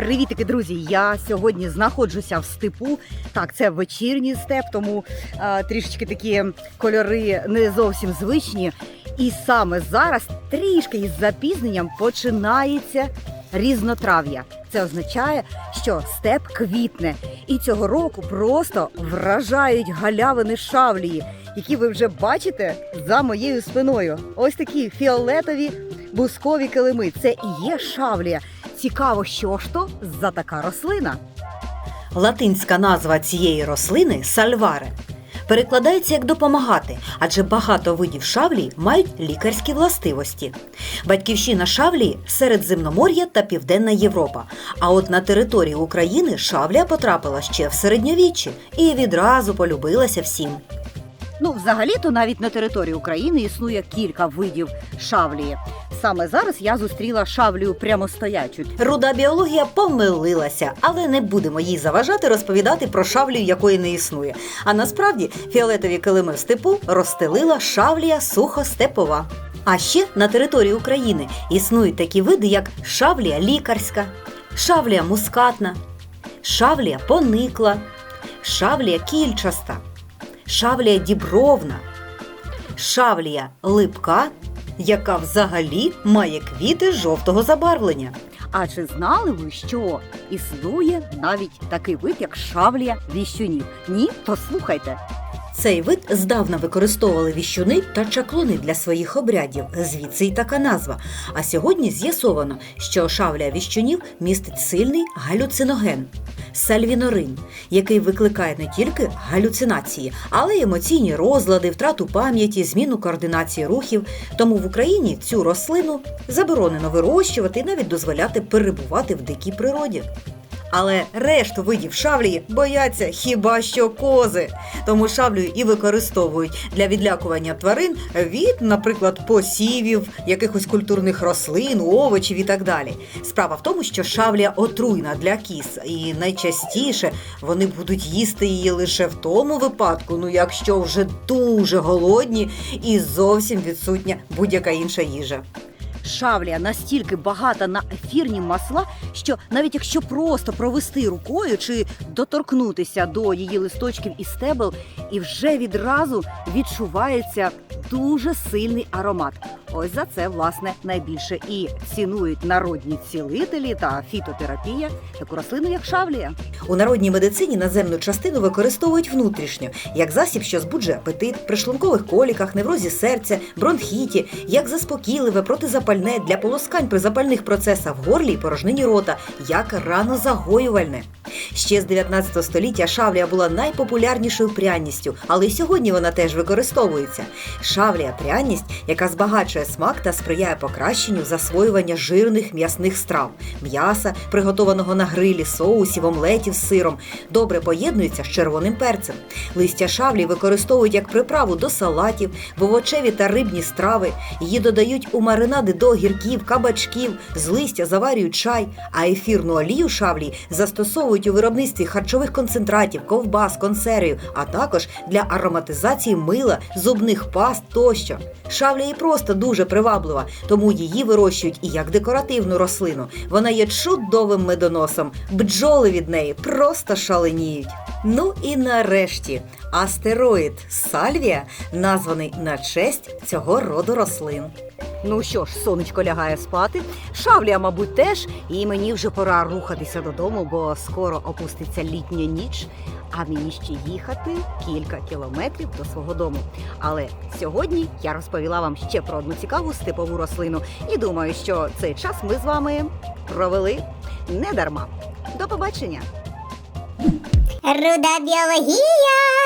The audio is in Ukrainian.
Привітики, друзі! Я сьогодні знаходжуся в степу. Так, це вечірній степ, тому а, трішечки такі кольори не зовсім звичні. І саме зараз трішки із запізненням починається різнотрав'я. Це означає, що степ квітне, і цього року просто вражають галявини шавлії, які ви вже бачите за моєю спиною. Ось такі фіолетові бускові килими. Це і є шавлія. Цікаво, що ж то за така рослина. Латинська назва цієї рослини сальваре. Перекладається як допомагати, адже багато видів шавлій мають лікарські властивості. Батьківщина шавлії Середземномор'я та Південна Європа. А от на території України шавлія потрапила ще в середньовіччі і відразу полюбилася всім. Ну, взагалі-то навіть на території України існує кілька видів шавлії. Саме зараз я зустріла шавлію прямостоячу. Руда біологія помилилася, але не будемо їй заважати розповідати про шавлію, якої не існує. А насправді фіолетові килими в степу розстелила шавлія сухостепова. А ще на території України існують такі види, як шавлія лікарська, шавлія мускатна, шавлія поникла, шавлія кільчаста, шавлія дібровна, шавлія липка, яка взагалі має квіти жовтого забарвлення. А чи знали ви, що існує навіть такий вид, як шавлія віщунів? Ні? То слухайте. Цей вид здавна використовували віщуни та чаклуни для своїх обрядів, звідси й така назва. А сьогодні з'ясовано, що шавля віщунів містить сильний галюциноген сальвінорин, який викликає не тільки галюцинації, але й емоційні розлади, втрату пам'яті, зміну координації рухів. Тому в Україні цю рослину заборонено вирощувати і навіть дозволяти перебувати в дикій природі. Але решту видів шавлії бояться хіба що кози. Тому шавлю і використовують для відлякування тварин від, наприклад, посівів, якихось культурних рослин, овочів і так далі. Справа в тому, що шавлія отруйна для кіз, і найчастіше вони будуть їсти її лише в тому випадку, ну якщо вже дуже голодні і зовсім відсутня будь-яка інша їжа. Шавлія настільки багата на ефірні масла, що навіть якщо просто провести рукою чи доторкнутися до її листочків і стебел, і вже відразу відчувається дуже сильний аромат. Ось за це власне найбільше і цінують народні цілителі та фітотерапія таку рослину, як шавлія. У народній медицині наземну частину використовують внутрішньо, як засіб, що збуджує апетит, при шлункових коліках, неврозі серця, бронхіті, як заспокійливе, протизапальне для полоскань при запальних процесах в горлі і порожнині рота, як ранозагоювальне. Ще з 19 століття шавлія була найпопулярнішою пряністю, але й сьогодні вона теж використовується. Шавлія пряність, яка збагачує смак та сприяє покращенню засвоювання жирних м'ясних страв, м'яса, приготованого на грилі, соусів, омлетів з сиром, добре поєднується з червоним перцем. Листя шавлі використовують як приправу до салатів, в овочеві та рибні страви. Її додають у маринади до огірків, кабачків, з листя заварюють чай, а ефірну олію шавлі застосовують у виробництві харчових концентратів, ковбас, консервів, а також для ароматизації мила, зубних паст тощо. Шавля і просто дуже приваблива, тому її вирощують і як декоративну рослину. Вона є чудовим медоносом. Бджоли від неї просто шаленіють. Ну і нарешті астероїд Сальвія названий на честь цього роду рослин. Ну що ж, сонечко лягає спати. Шавлія, мабуть, теж. І мені вже пора рухатися додому, бо скоро опуститься літня ніч. А мені ще їхати кілька кілометрів до свого дому. Але сьогодні я розповіла вам ще про одну цікаву степову рослину. І думаю, що цей час ми з вами провели не дарма. До побачення! Руда біологія.